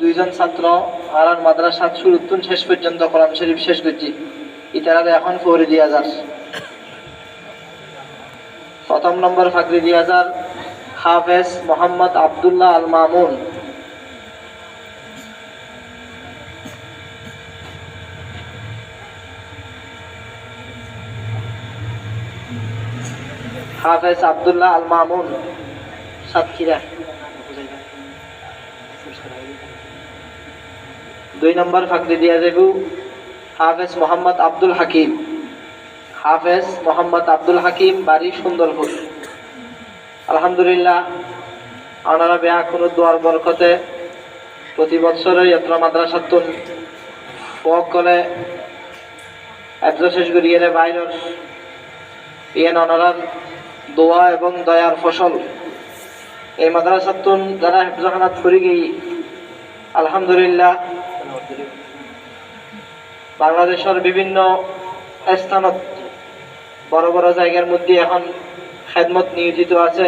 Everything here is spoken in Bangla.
দুইজন ছাত্র আর মাদ্রাসা শুরুতুন শেষ পর্যন্ত কোরআন শরীফ শেষ করছি। ইতারা এখন পরে দুই হাজার প্রথম নম্বর ফাকরি হাজার হাফেজ মোহাম্মদ আবদুল্লাহ আল মামুন হাফেজ আবদুল্লাহ আল মামুন সাতক্ষীরা। দুই নম্বর ফাকরি দিয়া যাবু হাফেজ মোহাম্মদ আব্দুল হাকিম। হাফেজ মোহাম্মদ আব্দুল হাকিম, বাড়ি সুন্দরপুর। আলহামদুলিল্লাহ, আনারা বেহা কোনো দোয়ার বরকতে প্রতি বছরই এত্র মাদ্রাসাতুন ফক করে। একজন শেষ করিয়ে বাইরের। ইয়ান অনারার দোয়া এবং দয়ার ফসল। এই মাদ্রাসাতুন যারা হেফজাখানাত ছড়ি গেই, আলহামদুলিল্লাহ, বাংলাদেশের বিভিন্ন স্থানত বড় বড় জায়গার মধ্যে এখন খেদমত নিয়োজিত আছে।